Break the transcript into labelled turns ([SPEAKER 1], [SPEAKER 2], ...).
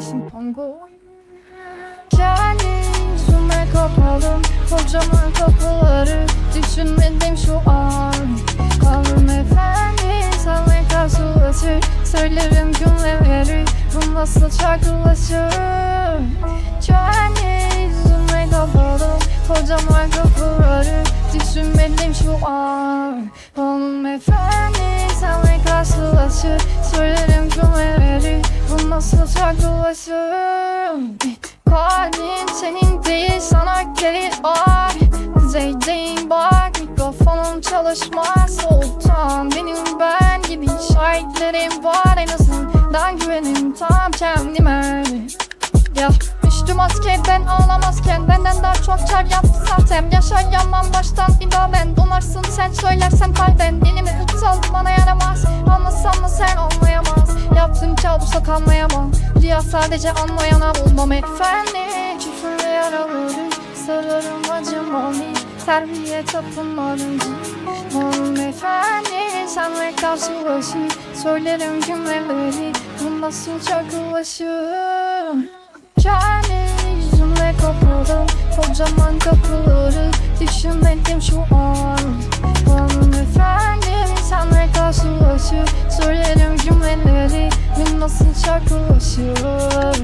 [SPEAKER 1] neredesin Pongo? Kendim kapalım Kocaman kapıları Düşünmedim şu an. Kalın efendi Sana karşı ulaşır Söylerim cümleleri Bu nasıl çarkılaşır Kendi yüzüme kapalım Kocaman kapıları Düşünmedim şu an. Kalın Hanımefendi Sana karşılaşır Söylerim bu nasıl şarkılaşır Kalbim senin değil sana gelir ay. Düzeydeyim bak mikrofonum çalışmaz. Soğuktan benim ben gibi şahitlerim var. En azından güvenim tam kendime. Ya düştüm maskeden ağlamazken Benden daha çok kar yaptı zaten. Yaşayamam baştan bir daha ben Donarsın sen söylersen kalben. Dilimi kutsal kabusa kalmayamam. Rüya sadece anlayana bulmam. Efendi Küfür ve yaraları Sararım acımalı Terbiye tapınmadım Hanımefendi senle karşılaşır. Söylerim cümleleri. Bu nasıl çakılaşır? Kendi yüzümle kapalı. Kocaman kapıları. Düşünmedim şu nasıl çaklaşıyor?